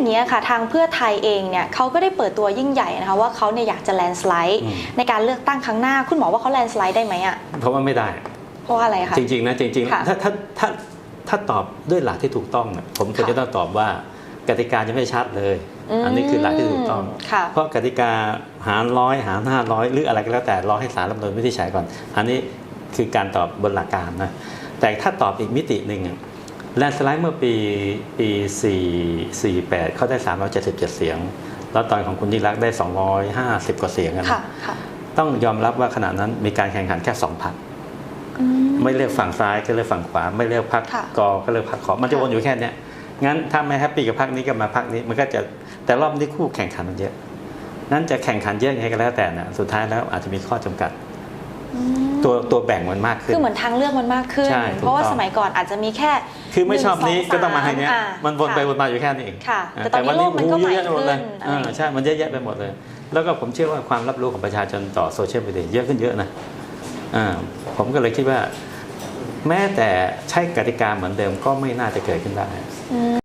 อย่างนี้ยค่ะทางเพื่อไทยเองเนี่ยเขาก็ได้เปิดตัวยิ่งใหญ่นะคะว่าเขาเนี่ยอยากจะแลนสไลด์อืมในการเลือกตั้งครั้งหน้าคุณหมอว่าเขาแลนสไลด์ได้ไหมอะเพราะว่าไม่ได้ เพราะว่าอะไรคะจริงๆนะจริงค่ะๆถ้าถ้าถ้าถ้าตอบด้วยหลักที่ถูกต้องเนี่ยผมควรค่ะจะต้องตอบว่ากติกาจะไม่ชัดเลยมอันนี้คือหลักที่ถูกต้องค่ะเพราะกติกาหารร้อยหารห้าร้อยหรืออะไรก็แล้วแต่รอให้สารรัฐธรรมนูญวินิจฉัยก่อน อันนี้คือการตอบบนหลักการนะแต่ถ้าตอบอีกมิติหนึ่งอะ แลนด์สไลด์เมื่อปีปี 4 48 เขาได้ 377 เสียง แล้วตอนของคุณยิ่งรักษณ์ได้ 250 กว่าเสียงอะนะค่ะค่ะต้องยอมรับว่าขณะนั้นมีการแข่งขันแค่สองพรรคอืมไม่เลือกฝั่งซ้ายก็เลือกฝั่งขวา ไม่เลือกพรรคค่ะกอก็เลือกพรรคขอมันจะค่ะวนอยู่แค่เนี้ยงั้นถ้าไม่แฮปปี้กับพรรคนี้ก็มาพรรคนี้มันก็จะแต่รอบนี้คู่แข่งขันมันเยอะนั้นจะแข่งขันเยอะยังไงก็แล้วแต่นะสุดท้ายแล้วอาจจะมีข้อจำกัดอืมตัวตัวแบ่งมันมากขึ้นคือเหมือนทางเลือกมันมากขึ้นใช่ถูกเพราะว่าต้องสมัยก่อนอาจจะมีแค่ คือไม่ชอบนี้หนึ่งสองก็ต้องมาให้เนี้ยสามอ่ามัมันวนไปค่ะวนมาอยู่แค่นี้เองค่ะอ่าแต่ตอนนี้โลกมันก็โอ้โหเยอะแยะไปหมดเลยใหม่ขึ้นอ่าใช่มันเยอะแยะไปหมดเลย แล้วก็ผมเชื่อว่าความรับรู้ของประชาชนต่อโซเชียลมีเดียเยอะขึ้นเยอะนะอ่าผมก็เลยคิดว่า แม้แต่ใช้กติกาเหมือนเดิมก็ไม่น่าจะเกิดขึ้นได้อืม